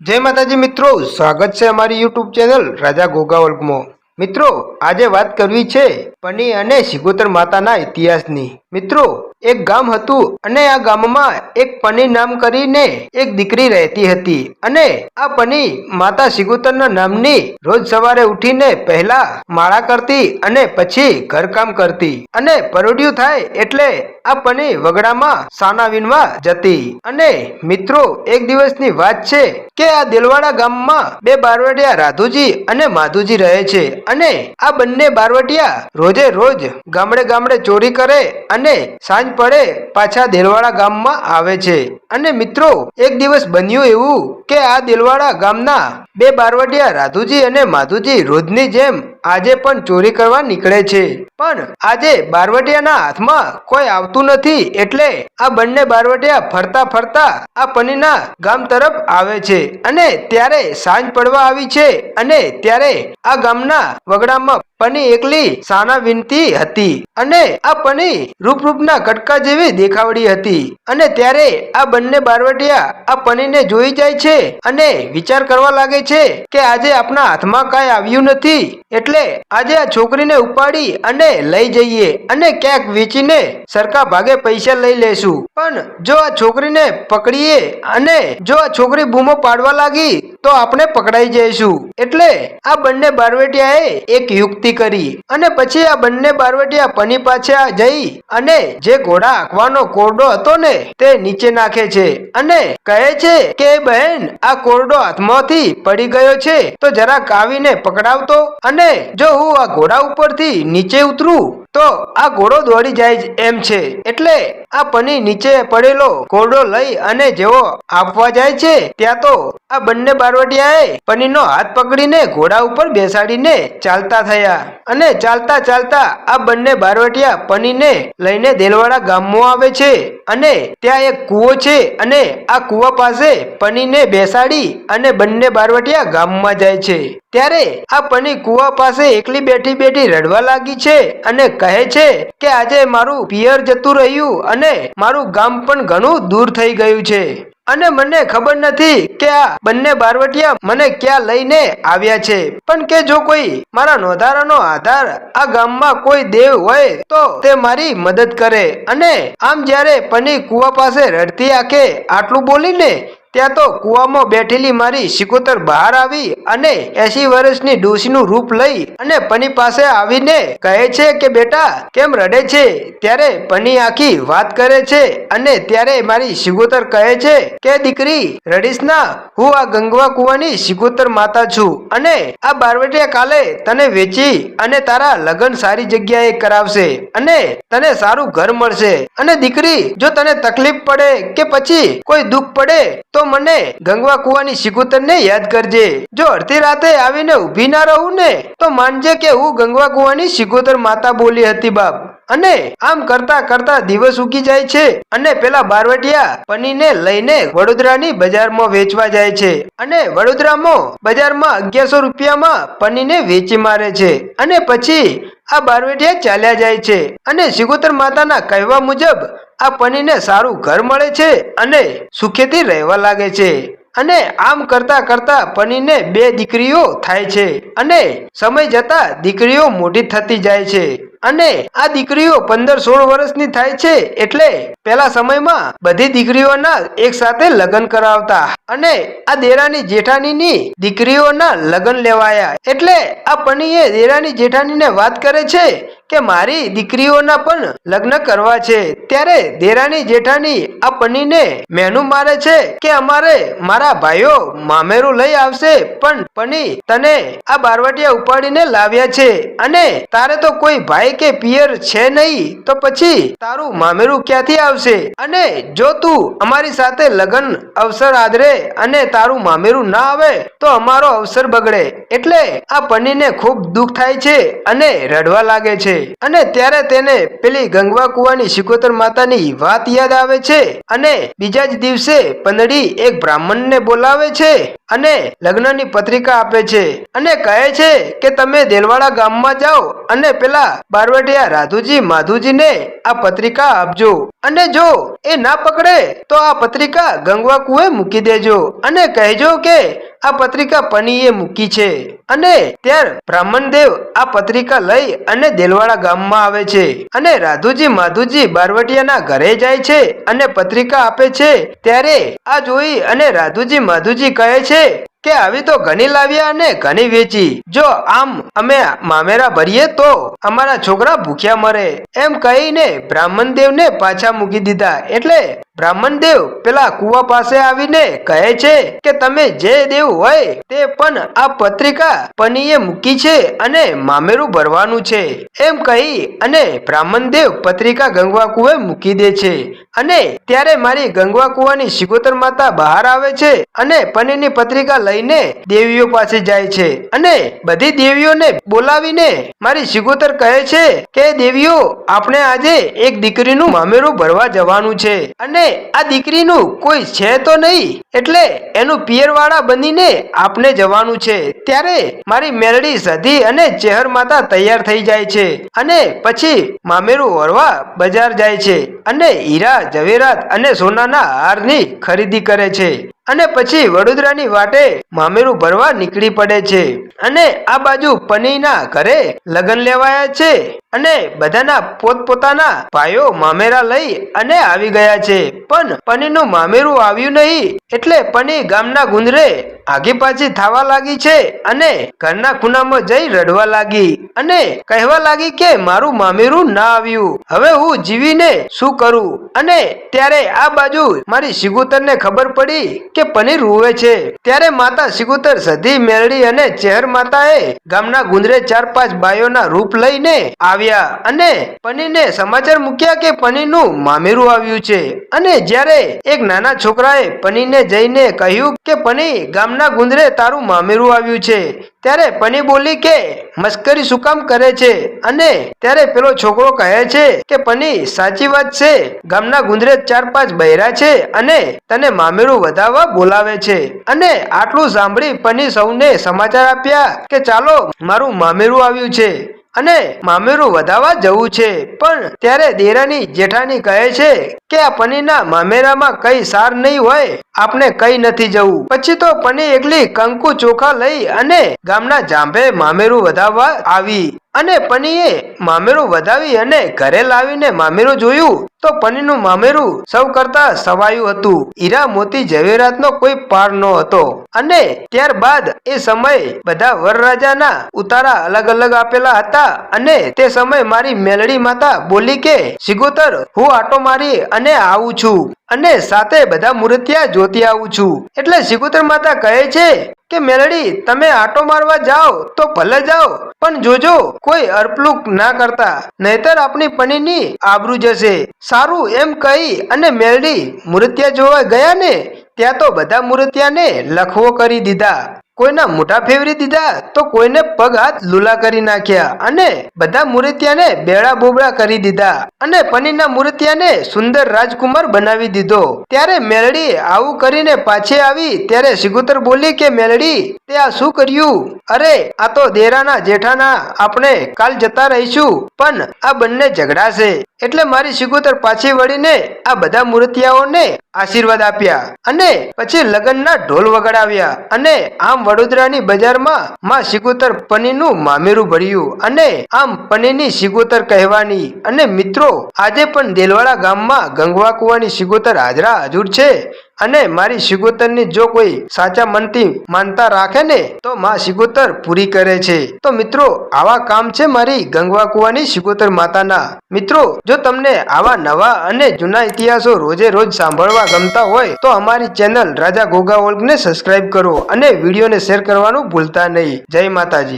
જય માતાજી મિત્રો, સ્વાગત છે અમારી યુટ્યુબ ચેનલ રાજા ગોગા વર્ગમાં. મિત્રો, આજે વાત કરવી છે પની અને સિગોતર માતાના ઇતિહાસની. મિત્રો એક ગામ હતું અને આ ગામમાં એક પની નામ કરીને એક દીકરી રહેતી હતી. અને આ પની માતા સિગોતરના નામની રોજ સવારે ઉઠીને પહેલા માળા કરતી અને પછી ઘરકામ કરતી. અને પરોડિયું થાય એટલે આ પની વગડામાં સાના વીણવા જતી. અને મિત્રો, એક દિવસની વાત છે કે આ દેલવાડા ગામમાં બે બારવટિયા રાધુજી અને માધુજી રહે છે. અને આ બંને બારવટિયા રોજે રોજ ગામડે ગામડે ચોરી કરે અને સાંજ પડે પાછા દેલવાડા ગામમાં આવે છે. અને મિત્રો, એક દિવસ બન્યું એવું કે આ દેલવાડા ગામના બે બારવટિયા રાધુજી અને માધુજી રોજની જેમ આજે પણ ચોરી કરવા નીકળે છે. પણ આજે બારવટિયાના હાથમાં કોઈ આવતું નથી એટલે આ બંને બારવટિયા ફરતા ફરતા આ પનીના ગામ તરફ આવે છે અને ત્યારે સાંજ પડવા આવી છે અને ત્યારે આ ગામના વગડામાં પની એકલી સાના વિનતી હતી અને આ પની રૂપ રૂપના કટકા જેવી દેખાવડી હતી અને ત્યારે આ બંને બારવટિયા આ પનીને જોઈ જાય છે અને વિચાર કરવા લાગે છે કે આજે આપણા હાથમાં કાંઈ આવ્યું નથી એટલે આજે આ છોકરીને ઉપાડી અને લઈ જઈએ અને ક્યાંક વેચીને સરખા ભાગે પૈસા લઈ લેશું. પણ જો આ છોકરીને પકડીએ અને જો આ છોકરી બૂમો પાડવા લાગી તો આપણે પકડાઈ જઈશું. એટલે આ બંને બારવટિયાએ એક યુક્તિ કરી અને પછી આ બંને બારવટિયા પની પાછા જઈ અને જે ઘોડા આંકવાનો કોરડો હતો ને તે નીચે નાખે છે અને કહે છે કે, બહેન, આ કોરડો હાથમાંથી પડી ગયો છે, તો જરાક આવીને પકડાવતો અને જો હું આ ઘોડા ઉપરથી નીચે ઉતરું તો આ ઘોડો દોડી જાય એમ છે. એટલે આ પની નીચે પડેલો ઘોડો લઈ અને જેવો આપવા જાય છે, ત્યાં તો આ બંને બારવટિયાએ પનીનો હાથ પકડીને ઘોડા ઉપર બેસાડીને ચાલતા થયા. અને ચાલતા ચાલતા આ બંને બારવટિયા પનીને લઈને દેલવાડા ગામમાં આવે છે અને ત્યાં એક કૂવો છે અને આ કૂવા પાસે પનીને બેસાડી અને બંને બારવટિયા ગામમાં જાય છે. ત્યારે આ પની કૂવા પાસે એકલી બેઠી બેઠી રડવા લાગી છે અને કહે છે કે આજે મારું પિયર જતું રહ્યું અને મારું ગામ પણ ઘણું દૂર થઈ ગયું છે. અને મને ખબર નથી કે આ બંને બારવટિયા મને ક્યાં લઈને આવ્યા છે. પણ કે જો કોઈ મારા નોંધારાનો આધાર આ ગામમાં કોઈ દેવ હોય તો તે મારી મદદ કરે. અને આમ જ્યારે પની કુવા પાસે રડતી આંખે આટલું બોલીને ત્યાં તો કૂવામાં બેઠેલી મારી સિકોતર બહાર આવી અને એસી વર્ષની ડોશીનું રૂપ લઈ અને પની પાસે આવીને કહે છે કે, બેટા, કેમ રડે છે? ત્યારે પની આખી વાત કરે છે અને ત્યારે મારી શિકોતર કહે છે કે, દીકરી, રડીશ ના. હું આ ગંગવા કુવાની શિકોતર માતા છું અને આ બારવટિયા કાલે તને વેચી અને તારા લગ્ન સારી જગ્યાએ કરાવશે અને તને સારું ઘર મળશે. અને દીકરી, જો તને તકલીફ પડે કે પછી કોઈ દુઃખ પડે, તો મને ગંગવા કુવાની શિકોતરને યાદ કરજે. જો અડધી રાતે આવીને ઊભી ના રહું ને તો માનજે કે હું ગંગવા કુવાની શિકુતર માતા બોલી હતી બાપ. અને આમ કરતા કરતા દિવસ ઉગી જાય છે અને પેલા બારવટિયા પનીને લઈને વડોદરાની બજારમાં વેચવા જાય છે અને વડોદરામાં બજારમાં અગિયારસો રૂપિયામાં પનીને વેચી મારે છે અને પછી આ બારવટિયા ચાલ્યા જાય છે અને સિગોતર માતાના કહેવા મુજબ આ પનીને સારું ઘર મળે છે અને સુખેથી રહેવા લાગે છે. અને આમ કરતા કરતા પનીને બે દીકરીઓ થાય છે અને સમય જતા દીકરીઓ મોટી થતી જાય છે. અને આ દીકરીઓ પંદર સોળ વર્ષની થાય છે એટલે પેલા સમયમાં બધી દીકરીઓના એક સાથે લગ્ન કરાવતા. અને આ દેરાની જેઠાણીની દીકરીઓના લગ્ન લેવાયા. એટલે આ પનીએ દેરાની જેઠાણીને વાત કરે છે કે મારી દીકરીઓના પણ લગ્ન કરવા છે. ત્યારે દેરાની જેઠાની આ પનીને મેનું મારે છે કે અમારે મારા ભાઈઓ મામેરું લઈ આવશે, પણ પની તને આ બારવટિયા ઉપાડીને લાવ્યા છે. અને તારે તો કોઈ ભાઈ કે પિયર છે નહીં, તો પછી તારું મામેરું ક્યાંથી આવશે? અને જો તું અમારી સાથે લગ્ન અવસર આદરે અને તારું મામેરું ના આવે, તો અમારો અવસર બગડે. એટલે આ પનીને ખૂબ દુઃખ થાય છે અને રડવા લાગે છે. અને ત્યારે તેને પેલી ગંગવા કુવાની શિકોતર માતાની વાત યાદ આવે છે. અને બીજા જ દિવસે પંદડી એક બ્રાહ્મણને બોલાવે છે અને લગ્નની પત્રિકા આપે છે. અને કહે છે કે તમે દેલવાડા ગામમાં જાઓ અને પેલા બારવટિયા રાધુજી માધુજીને આ પત્રિકા આપજો. અને જો એ ના પકડે તો આ પત્રિકા ગંગવા કુએ મૂકી દેજો. અને કહેજો કે આ પત્રિકા પનીએ મૂકી છે અને ત્યાર બ્રાહ્મણ દેવ આ પત્રિકા લઈ અને દેલવાડા ગામમાં આવે છે અને રાધુજી માધુજી બારવટિયાના ઘરે જાય છે અને પત્રિકા આપે છે. ત્યારે આ જોઈ અને રાધુજી માધુજી કહે છે કે આવી તો ઘણી લાવ્યા અને ઘણી વેચી. જો આમ અમે મામેરા ભરીએ તો અમારા છોકરા ભૂખ્યા મરે. એમ કહીને બ્રાહ્મણ દેવને પાછા મૂકી દીધા. એટલે બ્રાહ્મણ દેવ પેલા કુવા પાસે આવીને કહે છે કે તમે જે દેવ હોય તે પણ આ પત્રિકા પનીએ મૂકી છે અને મામેરું ભરવાનું છે. એમ કહી અને બ્રાહ્મણ દેવ પત્રિકા ગંગવા કુવે મૂકી દે છે. અને ત્યારે મારી ગંગવા કુવાની શિગોતર માતા બહાર આવે છે અને પનીરની પત્રિકા લઈને દેવીઓ પાસે જાય છે અને બધી દેવીઓને બોલાવીને મારી શિકોતર કહે છે કે, દેવીઓ, આપણે આજે એક દીકરીનું મામેરું ભરવા જવાનું છે અને આ દીકરીનું કોઈ છે તો નહીં. એટલે એનું પિયરવાળા બનીને આપણે જવાનું છે. ત્યારે મારી મેરડી સધી અને ચેહર માતા તૈયાર થઈ જાય છે અને પછી મામેરું વરવા બજાર જાય છે અને હીરા, ઝવેરાત અને સોનાના હારની ખરીદી કરે છે. અને પછી વડોદરાની વાટે મામેરું ભરવા નીકળી પડે છે. અને આ બાજુ પનીના ઘરે લગ્ન લેવાયા છે. અને બધાના પોતપોતાના ભાઈઓ મામેરા લઈ અને આવી ગયા છે. પણ પનીનું મામેરું આવ્યું નહીં, એટલે પની ગામના ગુંદરે આગી પાછી થવા લાગી છે અને ઘરના ખૂણામાં જઈ રડવા લાગી અને કહેવા લાગી કે મારું મામેરું ના આવ્યું. હવે હું જીવીને શું કરું? અને ત્યારે આ બાજુ મારી શિગુતરને ખબર પડી કે પનીર રૂવે છે. ત્યારે માતા શિગુતર સધી મેળડી અને ચેહર માતાએ ગામના ગુંદરે ચાર પાંચ બાયોના રૂપ લઈને આવ્યા. અને પનીરને સમાચાર મૂક્યા કે પનીરનું મામેરું આવ્યું છે. અને જ્યારે એક નાના છોકરાએ પનીરને જઈને કહ્યું કે પની ગામના ગુંદરે તારું મામેરું આવ્યું છે. ત્યારે પની બોલી કે, મસ્કરી શું કામ કરે છે? અને ત્યારે પેલો છોકરો કહે છે કે પની સાચી વાત છે. ગામના ગુંદરે ચાર પાંચ બૈરા છે અને તને મામેરું વધાવવા બોલાવે છે. અને આટલું સાંભળી પની સૌને સમાચાર આપ્યા કે, ચાલો, મારું મામેરું આવ્યું છે. અને મામેરું વધાવવા જવું છે. પણ ત્યારે દેરાની જેઠાની કહે છે કે આ પનીરના મામેરામાં કઈ સાર નહીં હોય. આપણે કઈ નથી જવું. પછી તો પની એકલી કંકુ ચોખા લઈ અને ગામના જાંભે મામેરું વધાવવા આવી. અને પનીએ મામેરું વધાવી અને ઘરે લાવીને મામેરું જોયું, તો પનીનું મામેરું સૌ કરતા સવાયું હતું. હીરા મોતી ઝવેરાતનો કોઈ પાર ન હતો. અને ત્યારબાદ એ સમય બધા વરરાજાના ઉતારા અલગ અલગ આપેલા હતા અને તે સમય મારી મેલડી માતા બોલી કે, સિગોતર, હું આટો મારી અને આવું છું. અને સાથે બધા મૂર્તિયા જોતી આવું છું. એટલે શિકુતર માતા કહે છે કે, મેલડી, તમે આટો મારવા જાઓ તો ભલે જાઓ, પણ જોજો, કોઈ અર્પલુક ના કરતા. નહીતર આપણી પનીની આબરૂ જશે. સારું એમ કહી અને મેલડી મૂર્તિયા જોવા ગયા ને, ત્યાં તો બધા મૂર્તિયાને લખવો કરી દીધા. કોઈના મોઢા ફેવરી દીધા તો કોઈને પગ હાથ લુલા કરી નાખ્યા અને બધા મૂર્તિયાને બેડા બોબડા કરી દીધા અને પનીરના મૂર્તિયાને સુંદર રાજકુમાર બનાવી દીધો. ત્યારે મેલડી આવું કરીને પાછી આવી ત્યારે સિગુતર બોલી કે, મેલડી, તે આ શું કર્યું? અરે, આ તો દેરાના જેઠાના આપણે કાલ જતા રહીશું, પણ આ બંને ઝઘડાશે એટલે મારી સિગુતર પાછી વળીને આ બધા મૂર્તિયાઓને આશીર્વાદ આપ્યા અને પછી લગ્નના ઢોલ વગાડાવ્યા અને આમ વડોદરાની બજારમાં માં સિગુતર પનીરનું મામેરું ભર્યું અને આમ પનીરની સિગુતર કહેવાની અને મિત્રો આજે પણ દેલવાડા ગામમાં ગંગવા કુવાની સિગુતર હાજરા હજુર છે. અને મારી સિગોતરની જો કોઈ સાચા મનથી માનતા રાખે ને, તો માં શિગોતર પૂરી કરે છે. તો મિત્રો, આવા કામ છે મારી ગંગવા કુવાની શિગોતર માતાના. મિત્રો, જો તમને આવા નવા અને જૂના ઇતિહાસો રોજે રોજ સાંભળવા ગમતા હોય, તો અમારી ચેનલ રાજા ગોગા ઓલ્ગને સબસ્ક્રાઇબ કરો અને વિડીયોને શેર કરવાનું ભૂલતા નહીં. જય માતાજી.